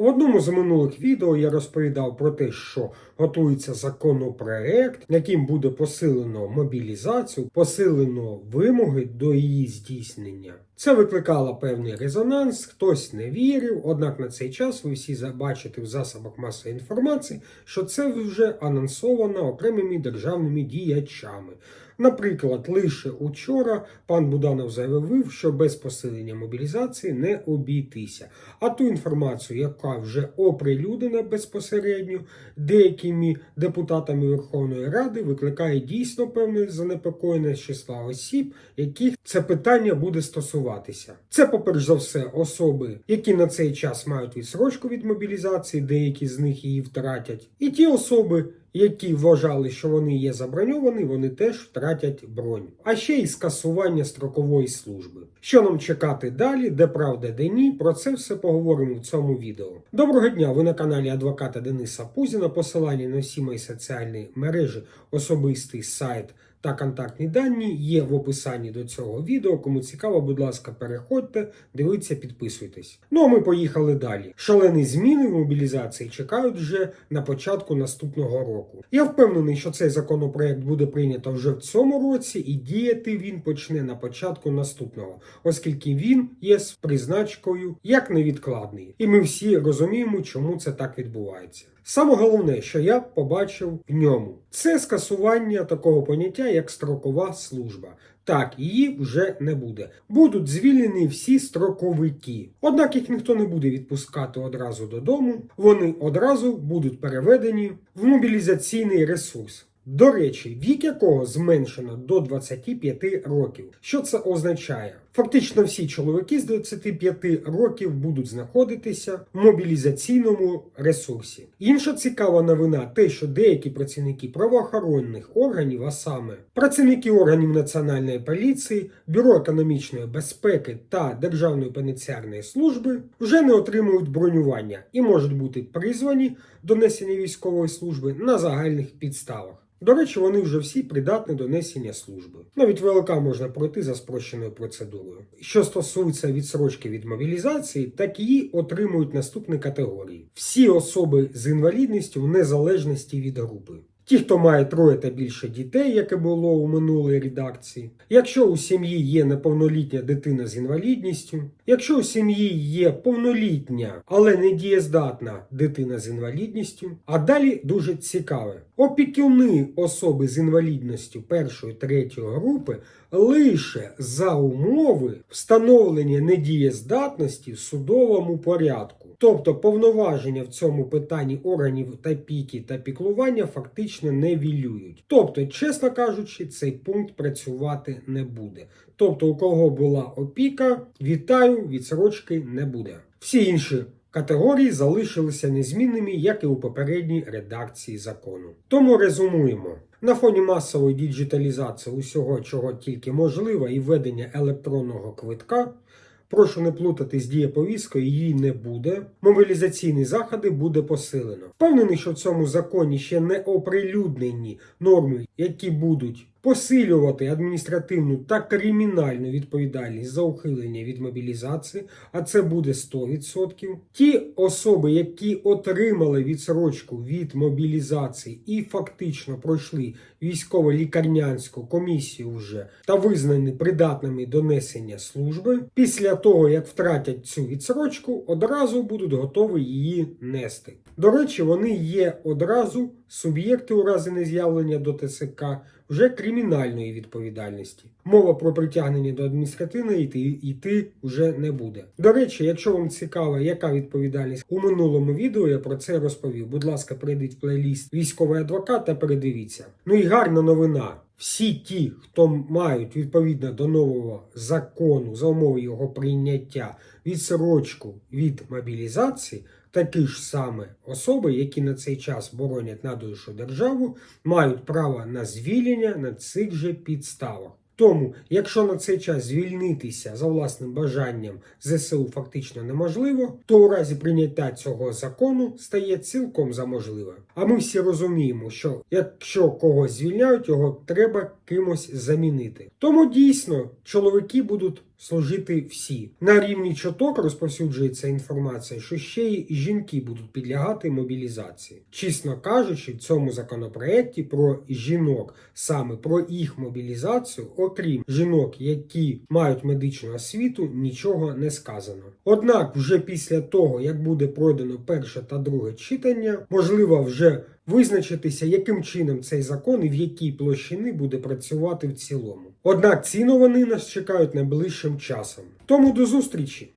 В одному з минулих відео я розповідав про те, що готується законопроект, яким буде посилено мобілізацію, посилено вимоги до її здійснення. Це викликало певний резонанс, хтось не вірив, однак на цей час ви всі бачите в засобах масової інформації, що це вже анонсовано окремими державними діячами. Наприклад, лише учора пан Буданов заявив, що без посилення мобілізації не обійтися. А ту інформацію, яка вже оприлюднена безпосередньо деякими депутатами Верховної Ради, викликає дійсно певне занепокоєння числа осіб, яких це питання буде стосуватися. Це, поперш за все, особи, які на цей час мають відсрочку від мобілізації, деякі з них її втратять, і ті особи які вважали, що вони є заброньовані, вони теж втратять бронь. А ще й скасування строкової служби. Що нам чекати далі, де правда, де ні, про це все поговоримо в цьому відео. Доброго дня! Ви на каналі адвоката Дениса Пузіна. Посилання на всі мої соціальні мережі, особистий сайт. Та контактні дані є в описанні до цього відео. Кому цікаво, будь ласка, переходьте, дивіться, підписуйтесь. Ну а ми поїхали далі. Шалені зміни в мобілізації чекають вже на початку наступного року. Я впевнений, що цей законопроект буде прийнято вже в цьому році, і діяти він почне на початку наступного, оскільки він є з призначкою як невідкладний. І ми всі розуміємо, чому це так відбувається. Саме головне, що я побачив в ньому, це скасування такого поняття, як строкова служба. Так, її вже не буде. Будуть звільнені всі строковики. Однак їх ніхто не буде відпускати одразу додому. Вони одразу будуть переведені в мобілізаційний ресурс. До речі, вік якого зменшено до 25 років. Що це означає? Фактично всі чоловіки з 25 років будуть знаходитися в мобілізаційному ресурсі. Інша цікава новина те, що деякі працівники правоохоронних органів, а саме працівники органів національної поліції, бюро економічної безпеки та Державної пенітенціарної служби, вже не отримують бронювання і можуть бути призвані до несення військової служби на загальних підставах. До речі, вони вже всі придатні до несення служби. Навіть ВЛК можна пройти за спрощеною процедурою. Що стосується відсрочки від мобілізації, так її отримують наступні категорії: всі особи з інвалідністю в незалежності від групи. Ті, хто має троє та більше дітей, яке було у минулій редакції, якщо у сім'ї є неповнолітня дитина з інвалідністю, якщо у сім'ї є повнолітня, але не дієздатна дитина з інвалідністю, а далі дуже цікаве. Опікуни особи з інвалідністю першої третьої групи лише за умови встановлення недієздатності в судовому порядку. Тобто повноваження в цьому питанні органів та піки та піклування фактично не вілюють. Тобто, чесно кажучи, цей пункт працювати не буде. Тобто, у кого була опіка, вітаю, відсрочки не буде. Всі інші категорії залишилися незмінними, як і у попередній редакції закону. Тому резумуємо. На фоні масової діджиталізації усього, чого тільки можливо, і введення електронного квитка. Прошу не плутати з дієповісткою, її не буде. Мобілізаційні заходи буде посилено. Впевнений, що в цьому законі ще не оприлюднені норми, які будуть посилювати адміністративну та кримінальну відповідальність за ухилення від мобілізації, а це буде 100%. Ті особи, які отримали відсрочку від мобілізації і фактично пройшли військово-лікарнянську комісію вже та визнані придатними до несення служби, після того як втратять цю відсрочку, одразу будуть готові її нести. До речі, вони є одразу суб'єкти у разі нез'явлення до ТСК вже кримінальної відповідальності. Мова про притягнення до адміністративної йти, йти вже не буде. До речі, якщо вам цікаво, яка відповідальність у минулому відео, я про це розповів. Будь ласка, перейдіть в плейліст військовий адвокат та передивіться. Ну і гарна новина. Всі ті, хто мають відповідно до нового закону за умови його прийняття відсрочку від мобілізації, такі ж саме особи, які на цей час боронять нашу державу, мають право на звільнення на цих же підставах. Тому, якщо на цей час звільнитися за власним бажанням ЗСУ фактично неможливо, то у разі прийняття цього закону стає цілком за можливе. А ми всі розуміємо, що якщо когось звільняють, його треба кимось замінити. Тому дійсно чоловіки будуть служити всі. На рівні чоток розповсюджується інформація, що ще й жінки будуть підлягати мобілізації. Чесно кажучи, в цьому законопроекті про жінок, саме про їх мобілізацію, окрім жінок, які мають медичну освіту, нічого не сказано. Однак, вже після того, як буде пройдено перше та друге читання, можливо вже визначитися, яким чином цей закон і в якій площини буде працювати в цілому. Однак ці новини нас чекають найближчим часом. Тому до зустрічі!